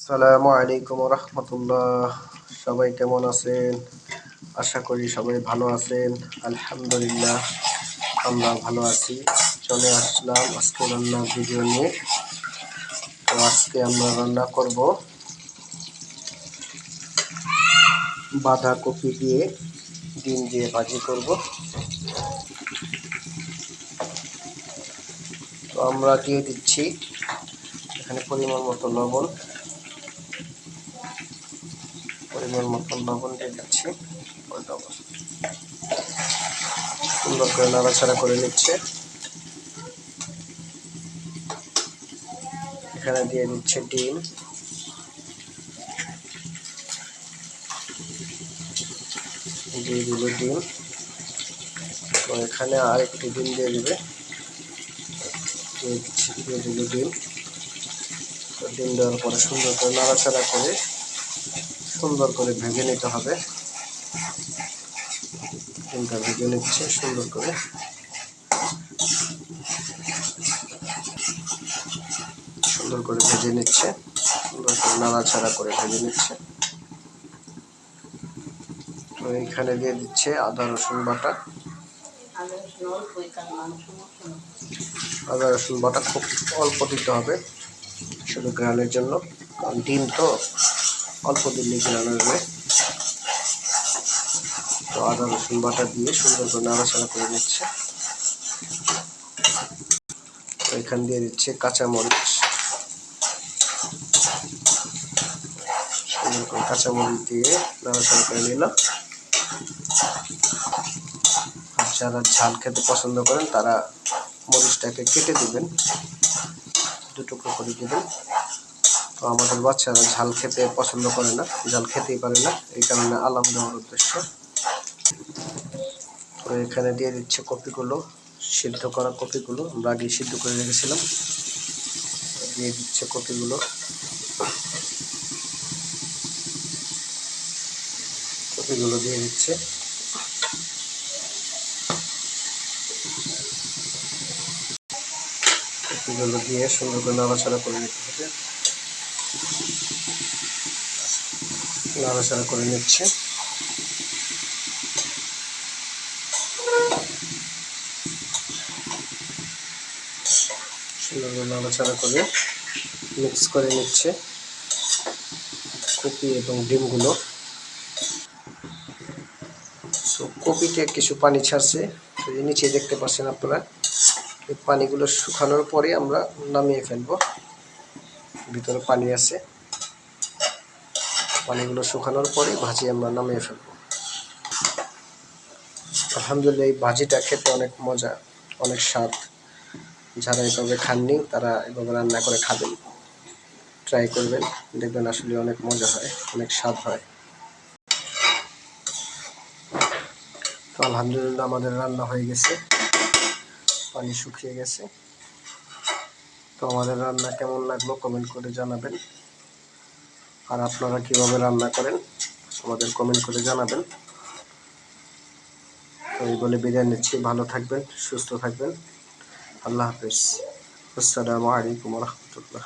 আসসালামু আলাইকুম রহমতুল্লাহ সবাই কেমন আছেন? আশা করি সবাই ভালো আছেন। আলহামদুলিল্লাহ, আমরা ভালো আছি। চলে আসলাম আজকে রান্নার ভিডিও নিয়ে। তো আজকে আমরা রান্না করব বাঁধাকপি দিয়ে ডিম দিয়ে ভাজি করব। তো আমরা দিয়ে দিচ্ছি এখানে পরিমাণ মতো লবণ। পরিমাণ মতন লবণ দিয়ে দিচ্ছি। সুন্দর করে নাড়াচাড়া করে নিচ্ছে। এখানে দিয়ে দিচ্ছে ডিম। দিয়ে দিল ডিম। তো এখানে আর একটি ডিম দিয়ে দিবে। দিয়ে দিল ডিম। ডিম দেওয়ার পরে সুন্দর করে নাড়াচাড়া করে সুন্দর করে ভেজে নিতে হবে। ডিমটা ভেজে নিচ্ছে, সুন্দর করে। সুন্দর করে ভেজে নিচ্ছে, সুন্দর করে নাড়াচাড়া করে ভেজে নিচ্ছে। এইখানে দিয়ে দিচ্ছে আদা, রসুন, বাটা। আদা, রসুন, বাটা খুব অল্প দিতে হবে শুধু গ্রানের জন্য, কারণ ডিম তো অল্প দিলে গ্রান আসবে তো আদা, রসুন, বাটা দিয়ে সুন্দর করে নাড়াচাড়া করে নিচ্ছে। এখান দিয়ে দিচ্ছে কাঁচামরিচ। সুন্দর করে কাঁচামরিচ দিয়ে নাড়াচাড়া করে নিলাম। যারা ঝাল খেতে পছন্দ করেন, তারা মরিচটাকে কেটে দিবেন। দুটুকরো করে দিবেন। তো আমাদের বাচ্চারা ঝাল খেতে পছন্দ করে না, ঝাল খেতেই পারে না, এই কারণে আলাম দেওয়ার উদ্দেশ্য। তো এখানে দিয়ে দিচ্ছে কপিগুলো, সিদ্ধ করা কপিগুলো, আমরা আগে সিদ্ধ করে রেখেছিলাম। দিয়ে দিচ্ছে কপিগুলো। কপিগুলো দিয়ে দিচ্ছে। কপিগুলো দিয়ে সুন্দর করে নাড়াচাড়া করে নিতে হবে। নাড়াচাড়া করে নিচ্ছে। সুন্দর করে নাড়াচাড়া করে মিক্স করে নিচ্ছে কপি এবং ডিমগুলো। তো কপিতে কিছু পানি ছাড়ছে। তো নিচে দেখতে পাচ্ছেন আপনারা, এই পানিগুলো শুকানোর পরে আমরা নামিয়ে ফেলব। ভিতরে পানি আছে। পানিগুলো শুকানোর পরে ভাজি আমরা নামিয়ে ফেলব। আলহামদুলিল্লাহ, এই ভাজিটা খেতে অনেক মজা, অনেক স্বাদ। যারা এভাবে খাননি, তারা এভাবে রান্না করে খাবেন। ট্রাই করবেন, দেখবেন আসলে অনেক মজা হয়, অনেক স্বাদ হয়। তো আলহামদুলিল্লাহ আমাদের রান্না হয়ে গেছে। পানি শুকিয়ে গেছে। তো আমাদের রান্না কেমন লাগল কমেন্ট করে জানাবেন। আর আপনারা কীভাবে রান্না করেন আমাদের কমেন্ট করে জানাবেন। তো এই বলে বিদায় নিচ্ছি, ভালো থাকবেন, সুস্থ থাকবেন। আল্লাহ হাফিজ। আসসালামু আলাইকুম রহমতুল্লাহ।